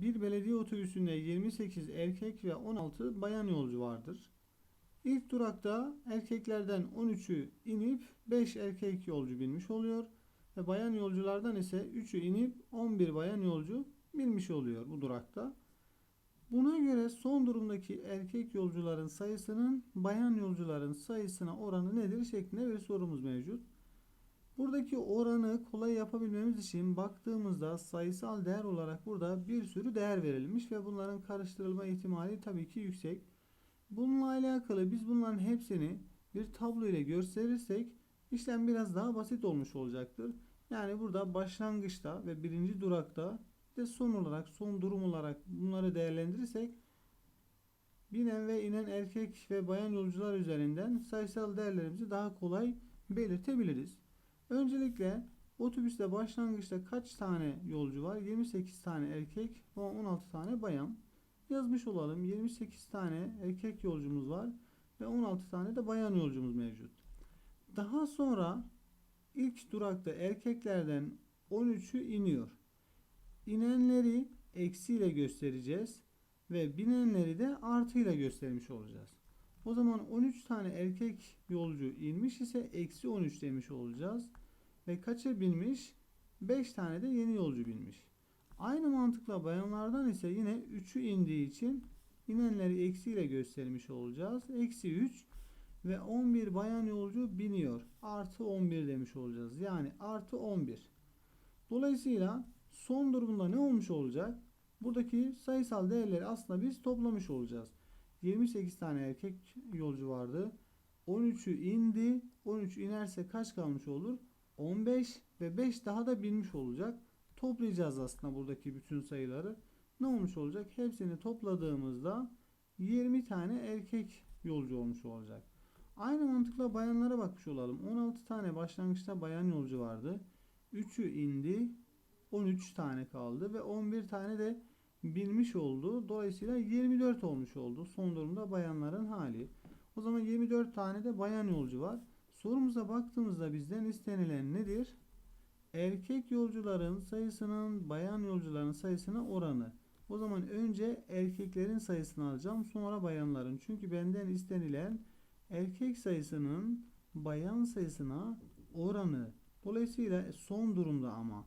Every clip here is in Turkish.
Bir belediye otobüsünde 28 erkek ve 16 bayan yolcu vardır. İlk durakta erkeklerden 13'ü inip 5 erkek yolcu binmiş oluyor. Ve bayan yolculardan ise 3'ü inip 11 bayan yolcu binmiş oluyor bu durakta. Buna göre son durumdaki erkek yolcuların sayısının bayan yolcuların sayısına oranı nedir şeklinde bir sorumuz mevcut. Buradaki oranı kolay yapabilmemiz için baktığımızda sayısal değer olarak burada bir sürü değer verilmiş ve bunların karıştırılma ihtimali tabii ki yüksek. Bununla alakalı biz bunların hepsini bir tablo ile gösterirsek işlem biraz daha basit olmuş olacaktır. Yani burada başlangıçta ve birinci durakta ve son olarak son durum olarak bunları değerlendirirsek binen ve inen erkek ve bayan yolcular üzerinden sayısal değerlerimizi daha kolay belirtebiliriz. Öncelikle otobüste başlangıçta kaç tane yolcu var? 28 tane erkek ve 16 tane bayan. Yazmış olalım. 28 tane erkek yolcumuz var ve 16 tane de bayan yolcumuz mevcut. Daha sonra ilk durakta erkeklerden 13'ü iniyor. İnenleri eksiyle göstereceğiz ve binenleri de artıyla göstermiş olacağız. O zaman 13 tane erkek yolcu inmiş ise eksi 13 demiş olacağız. Ve kaça binmiş? 5 tane de yeni yolcu binmiş. Aynı mantıkla bayanlardan ise yine 3'ü indiği için inenleri eksiyle göstermiş olacağız. Eksi 3 ve 11 bayan yolcu biniyor. Artı 11 demiş olacağız. Yani artı 11. Dolayısıyla son durumda ne olmuş olacak? Buradaki sayısal değerleri aslında biz toplamış olacağız. 28 tane erkek yolcu vardı. 13'ü indi. 13 inerse kaç kalmış olur? 15 ve 5 daha da binmiş olacak. Toplayacağız aslında buradaki bütün sayıları. Ne olmuş olacak? Hepsini topladığımızda 20 tane erkek yolcu olmuş olacak. Aynı mantıkla bayanlara bakmış olalım. 16 tane başlangıçta bayan yolcu vardı. 3'ü indi. 13 tane kaldı ve 11 tane de binmiş oldu. Dolayısıyla 24 olmuş oldu. Son durumda bayanların hali. O zaman 24 tane de bayan yolcu var. Sorumuza baktığımızda bizden istenilen nedir? Erkek yolcuların sayısının bayan yolcuların sayısına oranı. O zaman önce erkeklerin sayısını alacağım sonra bayanların. Çünkü benden istenilen erkek sayısının bayan sayısına oranı. Dolayısıyla son durumda ama.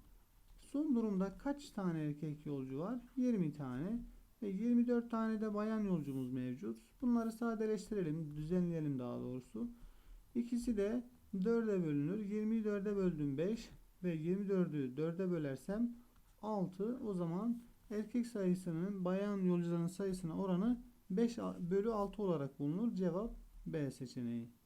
Son durumda kaç tane erkek yolcu var? 20 tane ve 24 tane de bayan yolcumuz mevcut. Bunları sadeleştirelim, düzenleyelim daha doğrusu. İkisi de 4'e bölünür. 20'yi 4'e böldüm 5 ve 24'ü 4'e bölersem 6. O zaman erkek sayısının bayan yolcuların sayısına oranı 5 bölü 6 olarak bulunur. Cevap B seçeneği.